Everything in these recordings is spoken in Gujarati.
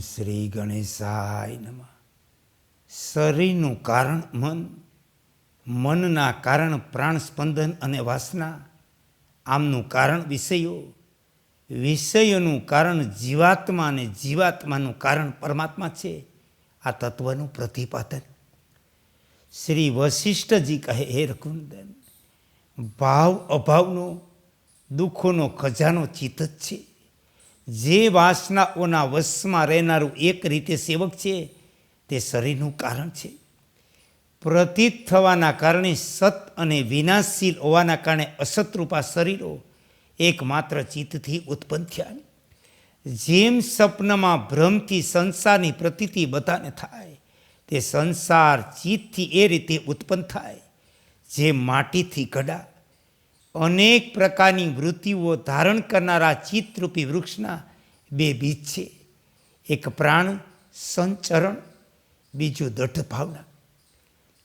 શ્રી ગણેશાય નમ. શરીરનું કારણ મન, મનના કારણ પ્રાણ સ્પંદન અને વાસના, આમનું કારણ વિષયો, વિષયોનું કારણ જીવાત્મા અને જીવાત્માનું કારણ પરમાત્મા છે, આ તત્વનું પ્રતિપાદન. શ્રી વશિષ્ઠજી કહે, હે રઘુનંદન, ભાવ અભાવનો, દુઃખોનો ખજાનો ચિત્ત જ છે. જે વાસનાઓના વશમાં રહેનારું એક રીતે સેવક છે, તે શરીરનું કારણ છે. પ્રતીત થવાના કારણે સત અને વિનાશશીલ હોવાના કારણે અસતરૂપા શરીરો એકમાત્ર ચિત્તથી ઉત્પન્ન થયા. જેમ સપનમાં ભ્રમથી સંસારની પ્રતીતિ બધાને થાય, તે સંસાર ચિત્તથી એ રીતે ઉત્પન્ન થાય, જે માટીથી ઘડા અનેક પ્રકારની વૃત્તિઓ ધારણ કરનારા ચિત્તરૂપી વૃક્ષના બે બીજ છે. એક પ્રાણ સંચરણ, બીજું દઢ ભાવના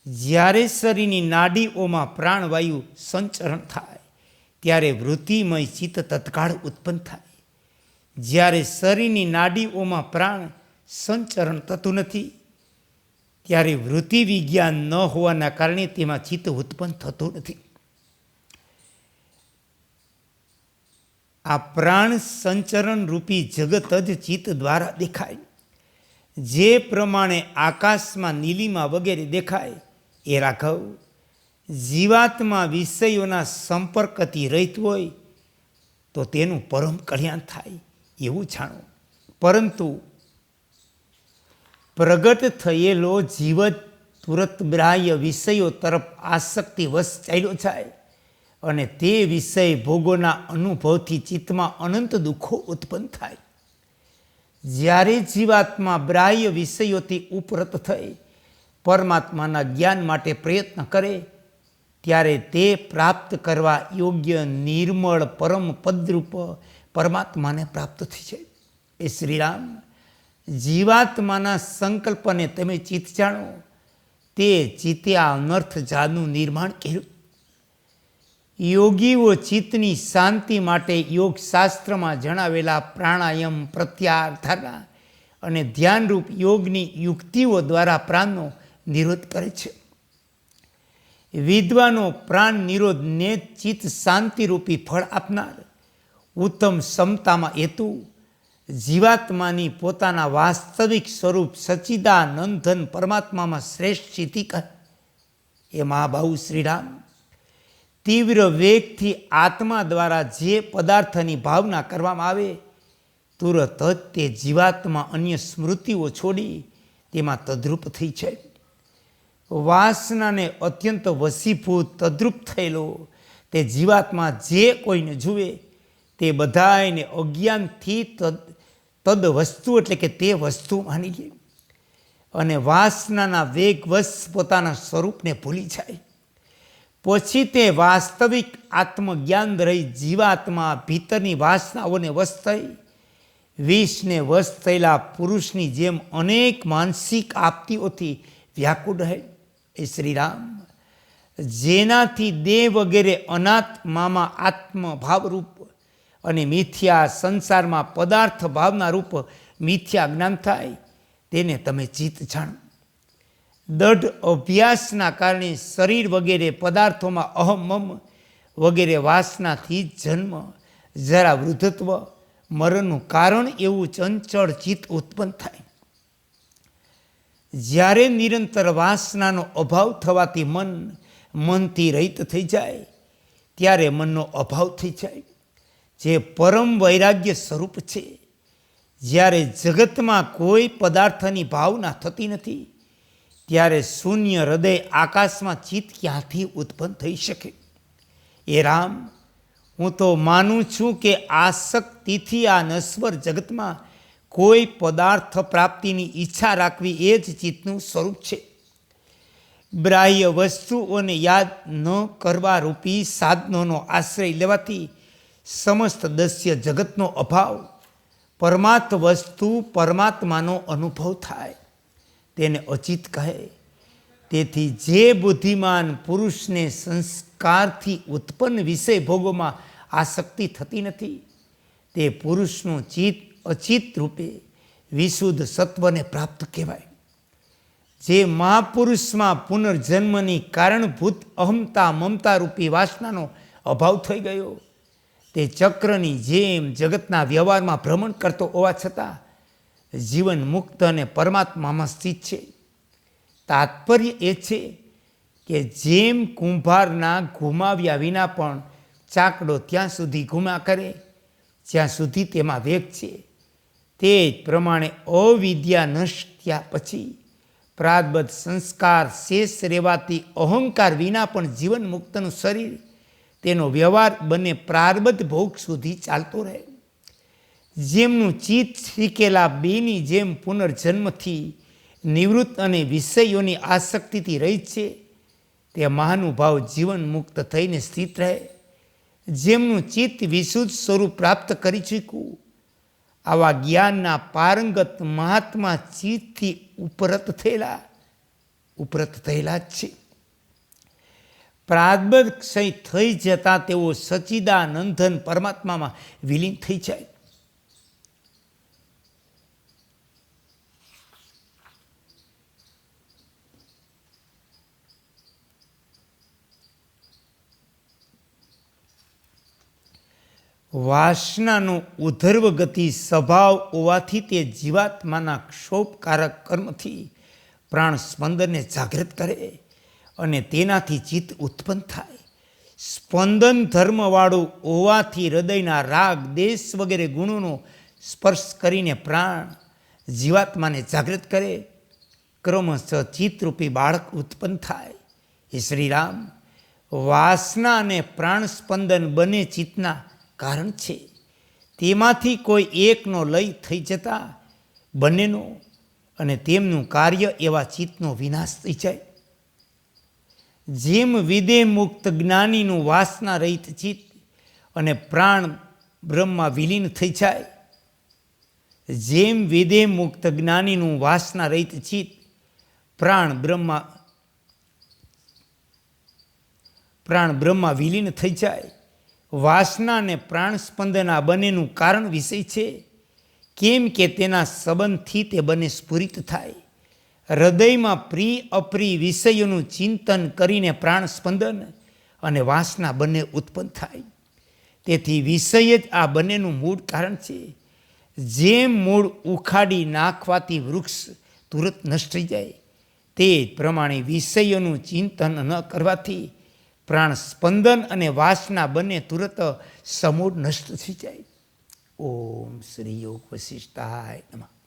જ્યારે શરીરની નાડીઓમાં પ્રાણવાયુ સંચરણ થાય, ત્યારે વૃત્તિમય ચિત્ત તત્કાળ ઉત્પન્ન થાય. જ્યારે શરીરની નાડીઓમાં પ્રાણ સંચરણ થતું નથી, ત્યારે વૃત્તિ વિજ્ઞાન ન હોવાના કારણે તેમાં ચિત્ત ઉત્પન્ન થતું નથી. આ પ્રાણ સંચરણ રૂપી જગત જ ચિત્ત દ્વારા દેખાય. જે પ્રમાણે આકાશમાં નીલિમા વગેરે દેખાય એ રાઘવ. જીવાત્મા વિષયોના સંપર્કથી રહિત હોય તો તેનું પરમ કલ્યાણ થાય એવું જાણો. પરંતુ પ્રગટ થયેલો જીવત તુરત બ્રાહ્ય વિષયો તરફ આસક્તિ વશ ચાલ્યો જાય. અને તે વિષય ભોગોના અનુભવથી ચિત્તમાં અનંત દુઃખો ઉત્પન્ન થાય. જ્યારે જીવાત્મા બ્રાહ્ય વિષયોથી ઉપરત થઈ, પરમાત્માના જ્ઞાન માટે પ્રયત્ન કરે, ત્યારે તે પ્રાપ્ત કરવા યોગ્ય નિર્મળ પરમ પદરૂપ પરમાત્માને પ્રાપ્ત થઈ જાય. એ શ્રીરામ, જીવાત્માના સંકલ્પને તમે ચિત્ત જાણો, તે ચિત્તે અનર્થ જાતનું નિર્માણ કર્યું. યોગીઓ ચિત્તની શાંતિ માટે યોગ શાસ્ત્રમાં જણાવેલા પ્રાણાયામ પ્રત્યાર ધારણા અને ધ્યાનરૂપ યોગની યુક્તિઓ દ્વારા પ્રાણનો નિરોધ કરે છે. વિદ્વાનો પ્રાણ નિરોધને ચિત્ત શાંતિરૂપી ફળ આપનાર, ઉત્તમ ક્ષમતામાં હેતુ, જીવાત્માની પોતાના વાસ્તવિક સ્વરૂપ સચિદાનંદન પરમાત્મામાં શ્રેષ્ઠ સ્થિતિ કહે એ મહાબાહુ શ્રીરામ. તીવ્ર વેગથી આત્મા દ્વારા જે પદાર્થની ભાવના કરવામાં આવે, તુરત જ તે જીવાત્મા અન્ય સ્મૃતિઓ છોડી તેમાં તદ્રુપ થઈ છે વાસનાને અત્યંત વસીભૂત તદ્રુપ થયેલો, તે જીવાત્મા જે કોઈને જુએ, તે બધાને અજ્ઞાનથી તદ તદ વસ્તુ એટલે કે તે વસ્તુ માની લે અને વાસનાના વેગવશ પોતાના સ્વરૂપને ભૂલી જાય. પછી તે વાસ્તવિક આત્મજ્ઞાન રહી જીવાત્મા ભીતરની વાસનાઓને વશ થઈ વિષને વશ થયેલા પુરુષની જેમ અનેક માનસિક આપતીઓથી વ્યાકુળ રહે એ શ્રીરામ. જેનાથી દેહ વગેરે અનાત્મામાં આત્મભાવરૂપ અને મિથ્યા સંસારમાં પદાર્થ ભાવના રૂપ મિથ્યા જ્ઞાન થાય, તેને તમે ચિત્ત જાણો. દઢ અભ્યાસના કારણે શરીર વગેરે પદાર્થોમાં અહમમ વગેરે વાસનાથી જન્મ, જરા વૃદ્ધત્વ, મરણનું કારણ એવું ચંચળ ચિત્ત ઉત્પન્ન થાય. જ્યારે નિરંતર વાસનાનો અભાવ થવાથી મન મનથી રહિત થઈ જાય, ત્યારે મનનો અભાવ થઈ જાય. જે પરમ વૈરાગ્ય સ્વરૂપ છે, જ્યારે જગતમાં કોઈ પદાર્થની ભાવના થતી નથી ત્યારે શૂન્ય હૃદય આકાશમાં ચિત્ત ક્યાંથી ઉત્પન્ન થઈ શકે? એ રામ, હું તો માનું છું કે આસક્તિથી આ નશ્વર જગતમાં કોઈ પદાર્થ પ્રાપ્તિની ઈચ્છા રાખવી એ જ ચિત્તનું સ્વરૂપ છે. બાહ્ય વસ્તુઓને યાદ ન કરવા રૂપી સાધનોનો આશ્રય લેવાથી સમસ્ત દસ્ય જગતનો અભાવ પરમાત્મ વસ્તુ પરમાત્માનો અનુભવ થાય. તેને અચિત કહે. તેથી જે બુદ્ધિમાન પુરુષને સંસ્કારથી ઉત્પન્ન વિષય ભોગોમાં આસક્તિ થતી નથી, તે પુરુષનું ચિત્ત અચિત રૂપે વિશુદ્ધ સત્વને પ્રાપ્ત કહેવાય. જે મહાપુરુષમાં પુનર્જન્મની કારણભૂત અહમતા મમતા રૂપી વાસનાનો અભાવ થઈ ગયો, તે ચક્રની જેમ જગતના વ્યવહારમાં ભ્રમણ કરતો હોવા છતાં જીવન મુક્ત અને પરમાત્મામાં સ્થિત છે. તાત્પર્ય એ છે કે જેમ કુંભારના ઘુમાવ્યા વિના પણ ચાકડો ત્યાં સુધી ઘુમા કરે, જ્યાં સુધી તેમાં વેગ છે. તે જ પ્રમાણે અવિદ્યા નષ્ટ થયા પછી પ્રાદબદ્ધ સંસ્કાર શેષ રહેવાથી અહંકાર વિના પણ જીવન મુક્તનું શરીર, તેનો વ્યવહાર બંને પ્રારબદ્ધ ભોગ સુધી ચાલતો રહે. જેમનું ચિત્ત શીખેલા બેની જેમ પુનર્જન્મથી નિવૃત્ત અને વિષયોની આસક્તિથી રહી છે, તે મહાનુભાવ જીવન મુક્ત થઈને સ્થિત રહે. જેમનું ચિત્ત વિશુદ્ધ સ્વરૂપ પ્રાપ્ત કરી ચૂક્યું આવા જ્ઞાનના પારંગત મહાત્મા ચિત્તથી ઉપરત થયેલા ઉપરત થયેલા જ છે. પ્રાદબદ્ધ ક્ષય થઈ જતાં તેઓ સચિદાનંદન પરમાત્મામાં વિલીન થઈ જાય. વાસનાનો ઉધર્વ ગતિ સ્વભાવ હોવાથી તે જીવાત્માના ક્ષોભકારક કર્મથી પ્રાણ સ્પંદનને જાગૃત કરે અને તેનાથી ચિત્ત ઉત્પન્ન થાય. સ્પંદન ધર્મવાળું હોવાથી હૃદયના રાગ, દેશ વગેરે ગુણોનો સ્પર્શ કરીને પ્રાણ જીવાત્માને જાગૃત કરે. ક્રમશઃ ચિત્તરૂપી બાળક ઉત્પન્ન થાય. એ શ્રીરામ, વાસના અને પ્રાણ સ્પંદન બંને ચિત્તના કારણ છે. તેમાંથી કોઈ એકનો લય થઈ જતા બંનેનો અને તેમનું કાર્ય એવા ચિત્તનો વિનાશ થઈ જાય. જેમ વિદે મુક્ત જ્ઞાનીનું વાસના રહિત ચિત્ત અને પ્રાણ બ્રહ્મમાં વિલીન થઈ જાય, જેમ વિદે મુક્ત જ્ઞાનીનું વાસના રહિત ચિત્ત પ્રાણ બ્રહ્મા પ્રાણ બ્રહ્મા વિલીન થઈ જાય વાસના અને પ્રાણ સ્પંદન આ બંનેનું કારણ વિષય છે. કેમ કે તેના સંબંધથી તે બંને સ્ફુરિત થાય. હૃદયમાં પ્રિય અપ્રિય વિષયોનું ચિંતન કરીને પ્રાણ સ્પંદન અને વાસના બંને ઉત્પન્ન થાય. તેથી વિષય જ આ બંનેનું મૂળ કારણ છે. જેમ મૂળ ઉખાડી નાખવાથી વૃક્ષ તુરત નષ્ટ થઈ જાય, તે પ્રમાણે વિષયોનું ચિંતન ન કરવાથી પ્રાણ સ્પંદન અને વાસના બંને તુરત સમૂળ નષ્ટ થઈ જાય. ઓમ શ્રી યોગ વશિષ્ઠાય નમઃ.